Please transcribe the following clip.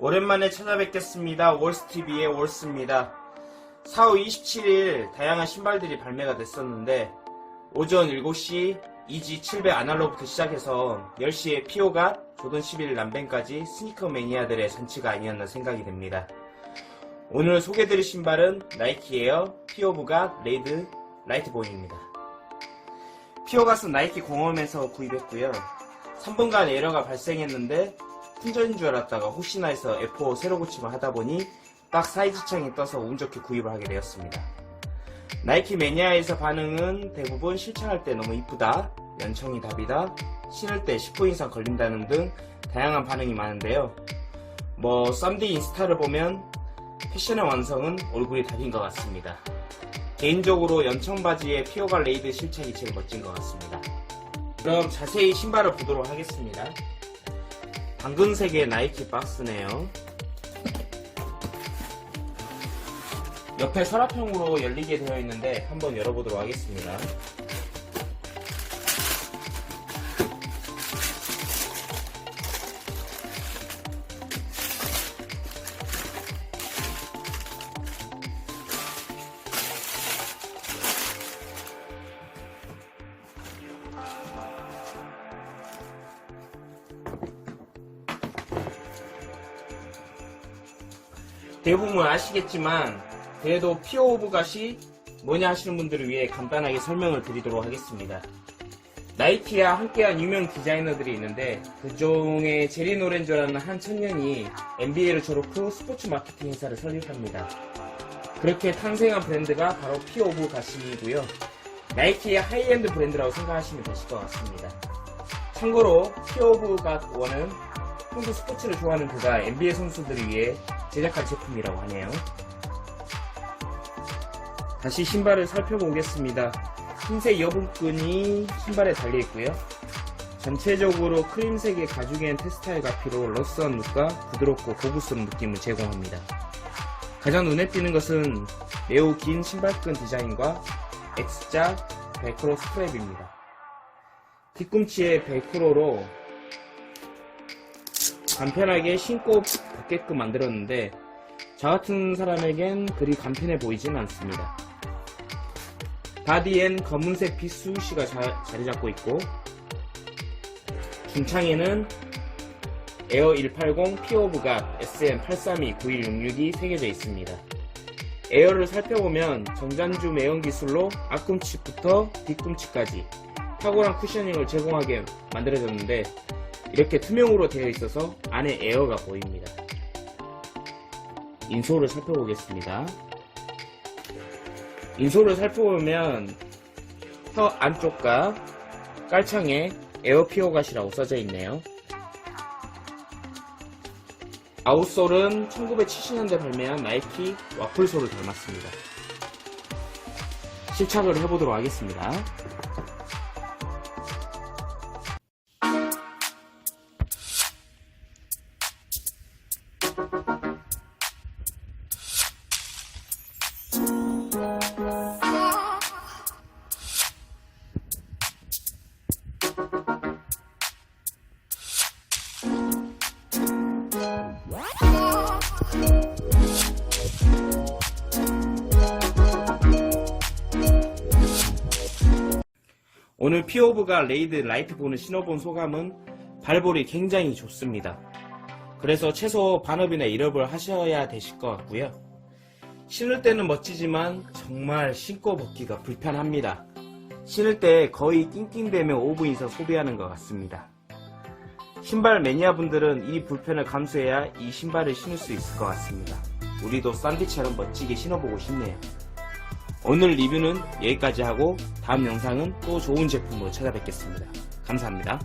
오랜만에 찾아뵙겠습니다. 월스TV의 월스입니다. 4월 27일 다양한 신발들이 발매가 됐었는데 오전 7시 이지 700 아날로그부터 시작해서 10시에 피오가 조던 11 람벤까지 스니커 매니아들의 잔치가 아니었나 생각이 됩니다. 오늘 소개드릴 신발은 나이키 에어 피오브가 레이드 라이트본입니다. 피오가스 나이키 공홈에서 구입했고요. 3분간 에러가 발생했는데 품절인 줄 알았다가 혹시나 해서 F5 새로 고침을 하다 보니 딱 사이즈 창이 떠서 운 좋게 구입을 하게 되었습니다. 나이키 매니아에서 반응은 대부분 실착할 때 너무 이쁘다, 연청이 답이다, 신을 때 10분 이상 걸린다는 등 다양한 반응이 많은데요. 뭐 썸디 인스타를 보면 패션의 완성은 얼굴이 답인 것 같습니다. 개인적으로 연청 바지에 피오가 레이드 실착이 제일 멋진 것 같습니다. 그럼 자세히 신발을 보도록 하겠습니다. 당근색의 나이키 박스네요. 옆에 서랍형으로 열리게 되어 있는데 한번 열어보도록 하겠습니다. 대부분 아시겠지만 그래도 피오 오브 갓이 뭐냐 하시는 분들을 위해 간단하게 설명을 드리도록 하겠습니다. 나이키와 함께한 유명 디자이너들이 있는데 그중에 제리 노렌조라는 한 청년이 MBA를 졸업 후 스포츠 마케팅 회사를 설립합니다. 그렇게 탄생한 브랜드가 바로 피오 오브 갓이고요. 나이키의 하이엔드 브랜드라고 생각하시면 되실 것 같습니다. 참고로 피오 오브 갓 1은 평소 스포츠를 좋아하는 그가 NBA 선수들을 위해 제작한 제품이라고 하네요. 다시 신발을 살펴보겠습니다. 흰색 여분끈이 신발에 달려있고요. 전체적으로 크림색의 가죽엔 테스타일 가피로 러스한 룩과 부드럽고 고급스러운 느낌을 제공합니다. 가장 눈에 띄는 것은 매우 긴 신발끈 디자인과 X자 벨크로 스트랩입니다. 뒤꿈치에 벨크로로 간편하게 신고 벗게끔 만들었는데 저 같은 사람에겐 그리 간편해 보이진 않습니다. 바디엔 검은색 핏 수시가 자리 잡고 있고 중창에는 에어 180, 피오브가 SM832, 9166이 새겨져 있습니다. 에어를 살펴보면 정잔주 매연 기술로 앞꿈치부터 뒤꿈치까지 탁월한 쿠셔닝을 제공하게 만들어졌는데 이렇게 투명으로 되어 있어서 안에 에어가 보입니다. 인솔을 살펴보겠습니다. 인솔을 살펴보면 혀 안쪽과 깔창에 에어피어갓이라고 써져 있네요. 아웃솔은 1970년대 발매한 나이키 와플솔을 닮았습니다. 실착을 해보도록 하겠습니다. 오늘 피오브가 레이드 라이트 본을 신어본 소감은 발볼이 굉장히 좋습니다. 그래서 최소 반업이나 1업을 하셔야 되실 것 같고요. 신을 때는 멋지지만 정말 신고 벗기가 불편합니다. 신을 때 거의 낑낑대며 5분 이상 소비하는 것 같습니다. 신발 매니아분들은 이 불편을 감수해야 이 신발을 신을 수 있을 것 같습니다. 우리도 싼디처럼 멋지게 신어보고 싶네요. 오늘 리뷰는 여기까지 하고 다음 영상은 또 좋은 제품으로 찾아뵙겠습니다. 감사합니다.